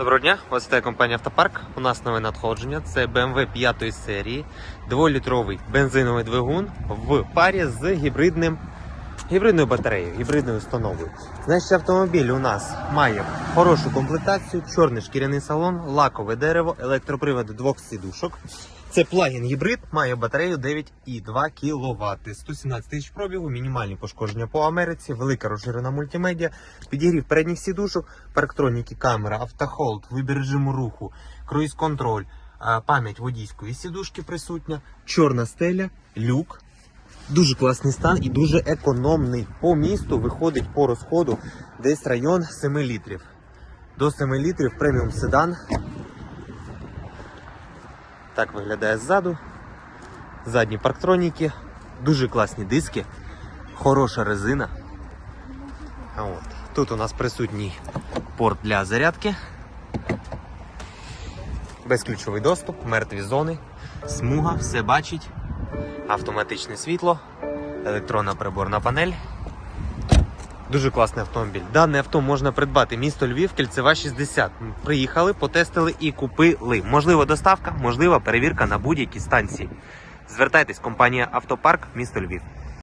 Доброго дня, ось це компанія Автопарк. У нас нове надходження. Це BMW 5 серії, 2-літровий бензиновий двигун в парі з гібридним, гібридною батареєю, гібридною установою. Значить, автомобіль у нас має хорошу комплектацію, чорний шкіряний салон, лакове дерево, електроприводи двох сідушок. Це плагін гібрид, має батарею 9,2 кВт, 117 тисяч пробігу, мінімальні пошкодження по Америці, велика розширена мультимедіа, підігрів передніх сідушок, парктроніки, камера, автохолд, вибір режиму руху, круїз-контроль, пам'ять водійської сідушки присутня, чорна стеля, люк. Дуже класний стан і дуже економний. По місту виходить по розходу десь район 7 літрів. До 7 літрів преміум седан. Так виглядає ззаду. Задні парктроніки, дуже класні диски, хороша резина. От. Тут у нас присутній порт для зарядки. Безключовий доступ, мертві зони, смуга, все бачить, автоматичне світло, електронна приборна панель. Дуже класний автомобіль. Дане авто можна придбати місто Львів, кільцева 60. Приїхали, потестили і купили. Можливо, доставка, можлива перевірка на будь-якій станції. Звертайтесь, компанія Автопарк, місто Львів.